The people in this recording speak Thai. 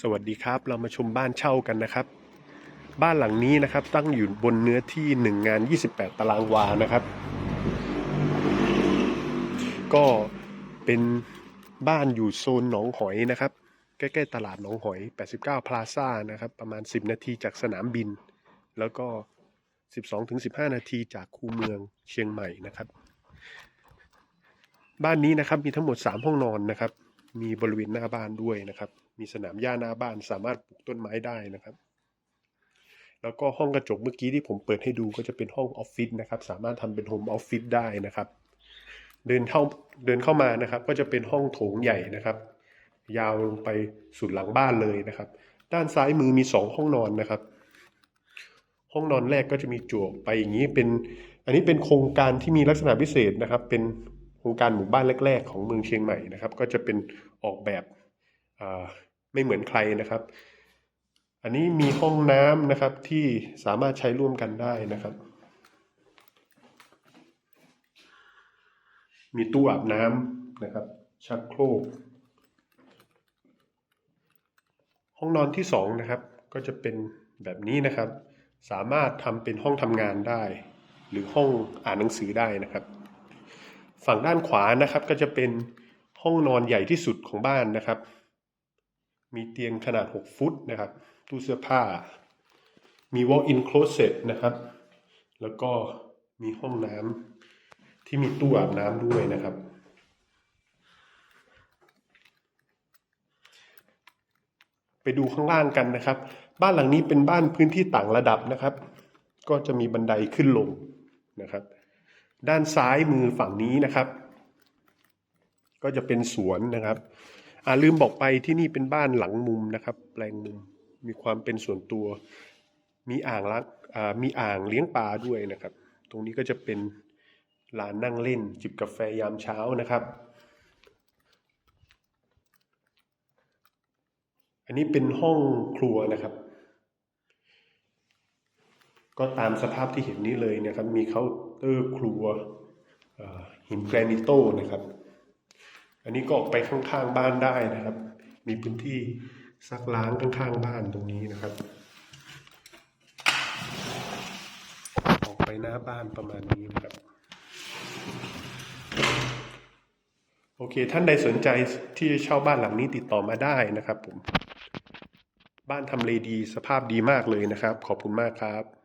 สวัสดีครับ เรามาชมบ้านเช่ากันนะครับ บ้านหลังนี้นะครับ ตั้งอยู่บนเนื้อที่1งาน 28 ตารางวานะครับ ก็เป็นบ้านอยู่โซนหนองหอยนะครับ ใกล้ๆตลาดหนองหอย 89 พลาซ่านะครับ ประมาณ 10 นาทีจากสนามบิน แล้วก็ 12-15 นาทีจากคูเมืองเชียงใหม่นะครับ บ้านนี้นะครับมีทั้งหมด 3 ห้องนอนนะครับ มีบริเวณหน้าบ้านด้วยนะครับ มีสนามหญ้าหน้าบ้านสามารถปลูกต้นไม้ได้นะครับ แล้วก็ห้องกระจกเมื่อกี้ที่ผมเปิดให้ดูก็จะเป็นห้องออฟฟิศนะครับ สามารถทำเป็นโฮมออฟฟิศได้นะครับ เดินเข้าเดินเข้ามานะครับ ก็จะเป็นห้องโถงใหญ่นะครับ ยาวลงไปสุดหลังบ้านเลยนะครับ ด้านซ้ายมือมีสองห้องนอนนะครับ ห้องนอนแรกก็จะมีจั่วไปอย่างนี้เป็น อันนี้เป็นโครงการที่มีลักษณะพิเศษนะครับ เป็น โครงการหมู่บ้านแรก ๆ ของเมืองเชียงใหม่นะครับ ก็จะเป็นออกแบบไม่เหมือนใครนะครับ อันนี้มีห้องน้ำนะครับที่สามารถใช้ร่วมกันได้นะครับ มีตู้อาบน้ำนะครับชักโครกห้องนอนที่สองนะครับ ก็จะเป็นแบบนี้นะครับ สามารถทำเป็นห้องทำงานได้ หรือห้องอ่านหนังสือได้นะครับ ฝั่งด้านขวานะครับก็จะเป็นห้องนอนใหญ่ที่สุดของบ้านนะครับ มีเตียงขนาด 6 ฟุตนะครับ ตู้เสื้อผ้า มี walk-in closet นะครับ แล้วก็มีห้องน้ำที่มีตู้อาบน้ำด้วยนะครับ ไปดูข้างล่างกันนะครับ บ้านหลังนี้เป็นบ้านพื้นที่ต่างระดับนะครับ ก็จะมีบันไดขึ้นลงนะครับ ด้านซ้ายมือฝั่งนี้นะครับ ก็จะเป็นสวนนะครับอ่าลืมบอกไปที่นี่เป็นบ้านหลังมุมนะครับ แปลงมุมมีความเป็นส่วนตัว มีอ่างล้างอ่ามีอ่างเลี้ยงปลาด้วยนะครับ ตรงนี้ก็จะเป็นลานนั่งเล่น จิบกาแฟยามเช้านะครับ อันนี้เป็นห้องครัวนะครับ ก็ตามสภาพที่เห็นนี้เลยนะครับ มีเคาน์เตอร์ครัวหินแกรนิโตนะครับ อันนี้ก็ออกไปข้างๆบ้านได้นะครับ มีพื้นที่ซักล้างข้างๆบ้านตรงนี้นะครับ ออกไปหน้าบ้านประมาณนี้นะครับ โอเค ท่านใดสนใจที่จะเช่าบ้านหลังนี้ติดต่อมาได้นะครับผม บ้านทำเลดีสภาพดีมากเลยนะครับ ขอบคุณมากครับ